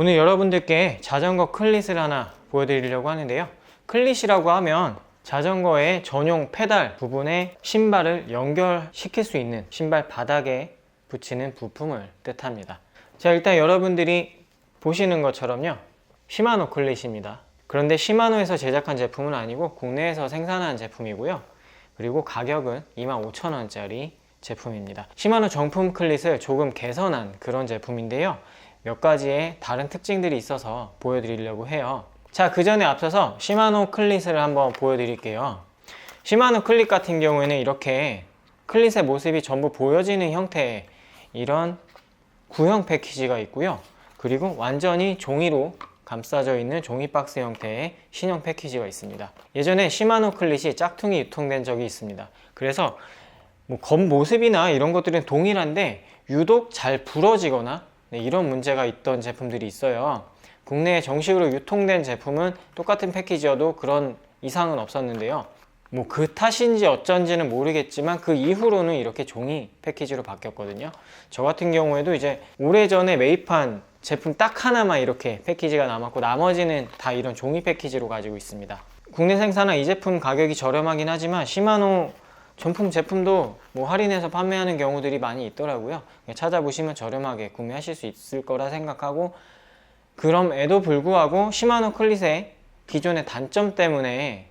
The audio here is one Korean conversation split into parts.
오늘 여러분들께 자전거 클릿을 하나 보여드리려고 하는데요. 클릿이라고 하면 자전거의 전용 페달 부분에 신발을 연결시킬 수 있는 신발 바닥에 붙이는 부품을 뜻합니다. 자, 일단 여러분들이 보시는 것처럼요. 시마노 클릿입니다. 그런데 시마노에서 제작한 제품은 아니고 국내에서 생산한 제품이고요. 그리고 가격은 25,000원짜리 제품입니다. 시마노 정품 클릿을 조금 개선한 그런 제품인데요. 몇 가지의 다른 특징들이 있어서 보여드리려고 해요. 자, 그 전에 앞서서 시마노 클릿을 한번 보여드릴게요. 시마노 클릿 같은 경우에는 이렇게 클릿의 모습이 전부 보여지는 형태의 이런 구형 패키지가 있고요. 그리고 완전히 종이로 감싸져 있는 종이 박스 형태의 신형 패키지가 있습니다. 예전에 시마노 클릿이 짝퉁이 유통된 적이 있습니다. 그래서 뭐 겉모습이나 이런 것들은 동일한데 유독 잘 부러지거나 네, 이런 문제가 있던 제품들이 있어요. 국내에 정식으로 유통된 제품은 똑같은 패키지여도 그런 이상은 없었는데요. 뭐 그 탓인지 어쩐지는 모르겠지만 그 이후로는 이렇게 종이 패키지로 바뀌었거든요. 저 같은 경우에도 이제 오래전에 매입한 제품 딱 하나만 이렇게 패키지가 남았고 나머지는 다 이런 종이 패키지로 가지고 있습니다. 국내 생산한 이 제품 가격이 저렴하긴 하지만 시마노 전품 제품도 뭐 할인해서 판매하는 경우들이 많이 있더라고요. 찾아보시면 저렴하게 구매하실 수 있을 거라 생각하고 그럼에도 불구하고 시마노 클릿의 기존의 단점 때문에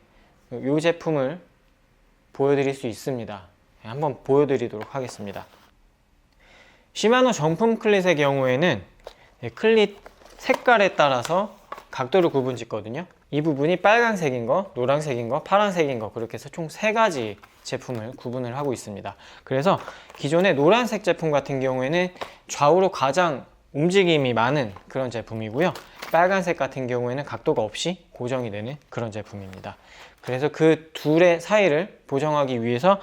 이 제품을 보여드릴 수 있습니다. 네, 한번 보여드리도록 하겠습니다. 시마노 정품 클릿의 경우에는 네, 클릿 색깔에 따라서 각도를 구분 짓거든요. 이 부분이 빨간색인 거, 노란색인 거, 파란색인 거 그렇게 해서 총세 가지 제품을 구분을 하고 있습니다. 그래서 기존의 노란색 제품 같은 경우에는 좌우로 가장 움직임이 많은 그런 제품이고요. 빨간색 같은 경우에는 각도가 없이 고정이 되는 그런 제품입니다. 그래서 그 둘의 사이를 보정하기 위해서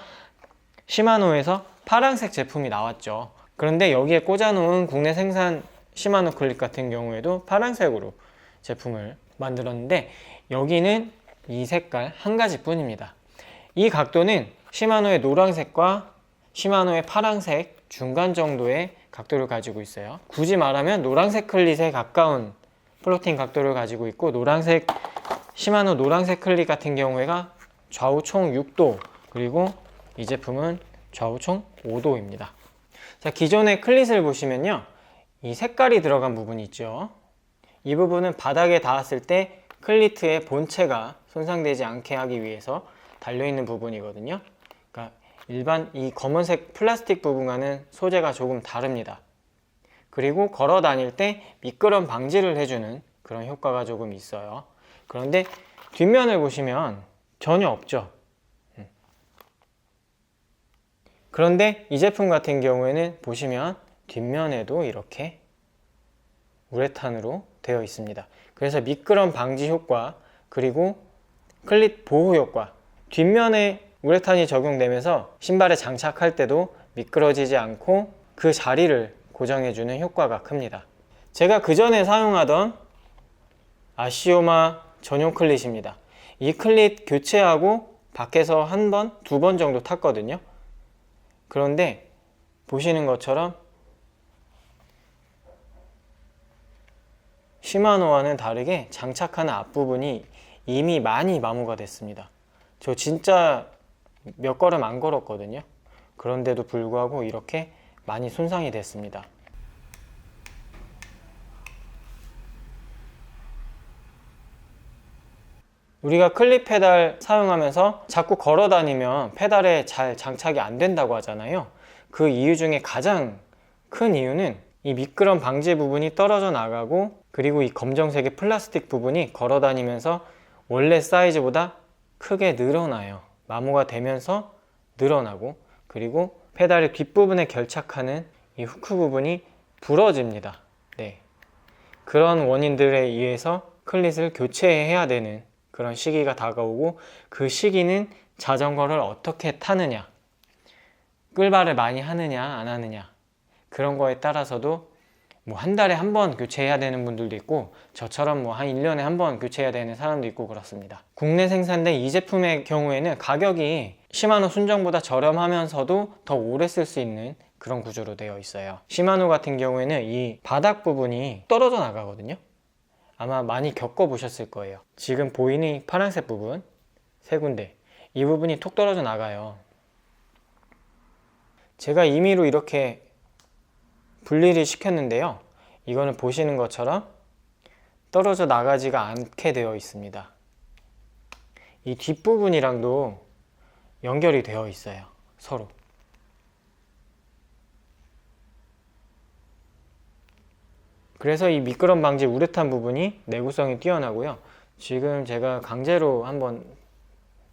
시마노에서 파란색 제품이 나왔죠. 그런데 여기에 꽂아놓은 국내 생산 시마노 클립 같은 경우에도 파란색으로 제품을 만들었는데 여기는 이 색깔 한 가지 뿐입니다. 이 각도는 시마노의 노란색과 시마노의 파란색 중간 정도의 각도를 가지고 있어요. 굳이 말하면 노란색 클릿에 가까운 플로팅 각도를 가지고 있고 노란색 시마노 노란색 클릿 같은 경우에가 좌우 총 6도 그리고 이 제품은 좌우 총 5도입니다. 자, 기존의 클릿을 보시면요. 이 색깔이 들어간 부분이 있죠. 이 부분은 바닥에 닿았을 때 클리트의 본체가 손상되지 않게 하기 위해서 달려있는 부분이거든요. 그러니까 일반 이 검은색 플라스틱 부분과는 소재가 조금 다릅니다. 그리고 걸어 다닐 때 미끄럼 방지를 해주는 그런 효과가 조금 있어요. 그런데 뒷면을 보시면 전혀 없죠. 음. 그런데 이 제품 같은 경우에는 보시면 뒷면에도 이렇게 우레탄으로 되어 있습니다. 그래서 미끄럼 방지 효과 그리고 클릿 보호 효과 뒷면에 우레탄이 적용되면서 신발에 장착할 때도 미끄러지지 않고 그 자리를 고정해주는 효과가 큽니다. 제가 그 전에 사용하던 아시오마 전용 클릿입니다. 이 클릿 교체하고 밖에서 한 번, 두 번 정도 탔거든요. 그런데 보시는 것처럼 시마노와는 다르게 장착하는 앞부분이 이미 많이 마모가 됐습니다. 저 진짜 몇 걸음 안 걸었거든요. 그런데도 불구하고 이렇게 많이 손상이 됐습니다. 우리가 클립 페달 사용하면서 자꾸 걸어 다니면 페달에 잘 장착이 안 된다고 하잖아요. 그 이유 중에 가장 큰 이유는 이 미끄럼 방지 부분이 떨어져 나가고 그리고 이 검정색의 플라스틱 부분이 걸어 다니면서 원래 사이즈보다 크게 늘어나요. 마모가 되면서 늘어나고 그리고 페달의 뒷부분에 결착하는 이 후크 부분이 부러집니다. 네. 그런 원인들에 의해서 클릿을 교체해야 되는 그런 시기가 다가오고 그 시기는 자전거를 어떻게 타느냐, 끌발을 많이 하느냐, 안 하느냐, 그런 거에 따라서도 뭐 한 달에 한 번 교체해야 되는 분들도 있고 저처럼 뭐 한 1년에 한 번 교체해야 되는 사람도 있고 그렇습니다. 국내 생산된 이 제품의 경우에는 가격이 시마노 순정보다 저렴하면서도 더 오래 쓸 수 있는 그런 구조로 되어 있어요. 시마노 같은 경우에는 이 바닥 부분이 떨어져 나가거든요. 아마 많이 겪어보셨을 거예요. 지금 보이는 이 파란색 부분 세 군데 이 부분이 톡 떨어져 나가요. 제가 임의로 이렇게 분리를 시켰는데요. 이거는 보시는 것처럼 떨어져 나가지가 않게 되어 있습니다. 이 뒷부분이랑도 연결이 되어 있어요. 서로. 그래서 이 미끄럼 방지 우레탄 부분이 내구성이 뛰어나고요. 지금 제가 강제로 한번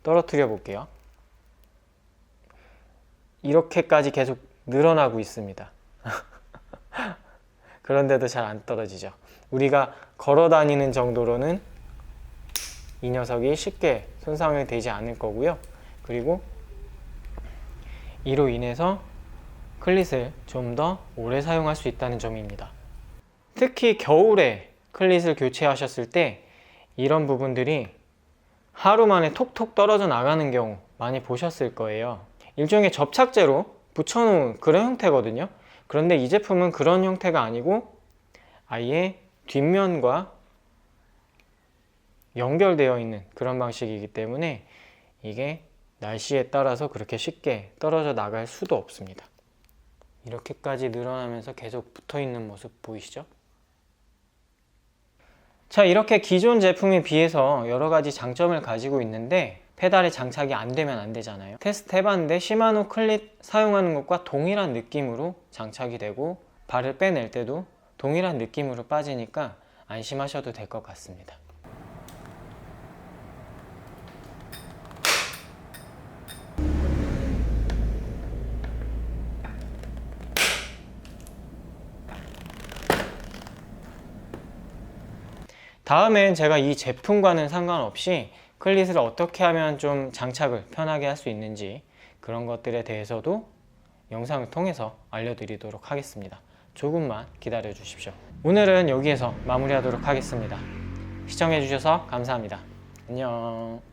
떨어뜨려 볼게요. 이렇게까지 계속 늘어나고 있습니다. 그런데도 잘 안 떨어지죠. 우리가 걸어 다니는 정도로는 이 녀석이 쉽게 손상이 되지 않을 거고요. 그리고 이로 인해서 클릿을 좀 더 오래 사용할 수 있다는 점입니다. 특히 겨울에 클릿을 교체하셨을 때 이런 부분들이 하루 만에 톡톡 떨어져 나가는 경우 많이 보셨을 거예요. 일종의 접착제로 붙여놓은 그런 형태거든요. 그런데 이 제품은 그런 형태가 아니고 아예 뒷면과 연결되어 있는 그런 방식이기 때문에 이게 날씨에 따라서 그렇게 쉽게 떨어져 나갈 수도 없습니다. 이렇게까지 늘어나면서 계속 붙어 있는 모습 보이시죠? 자, 이렇게 기존 제품에 비해서 여러 가지 장점을 가지고 있는데 페달에 장착이 안 되면 안 되잖아요. 테스트 해봤는데 시마노 클릿 사용하는 것과 동일한 느낌으로 장착이 되고 발을 빼낼 때도 동일한 느낌으로 빠지니까 안심하셔도 될 것 같습니다. 다음엔 제가 이 제품과는 상관없이 클릿을 어떻게 하면 좀 장착을 편하게 할 수 있는지 그런 것들에 대해서도 영상을 통해서 알려드리도록 하겠습니다. 조금만 기다려 주십시오. 오늘은 여기에서 마무리하도록 하겠습니다. 시청해 주셔서 감사합니다. 안녕.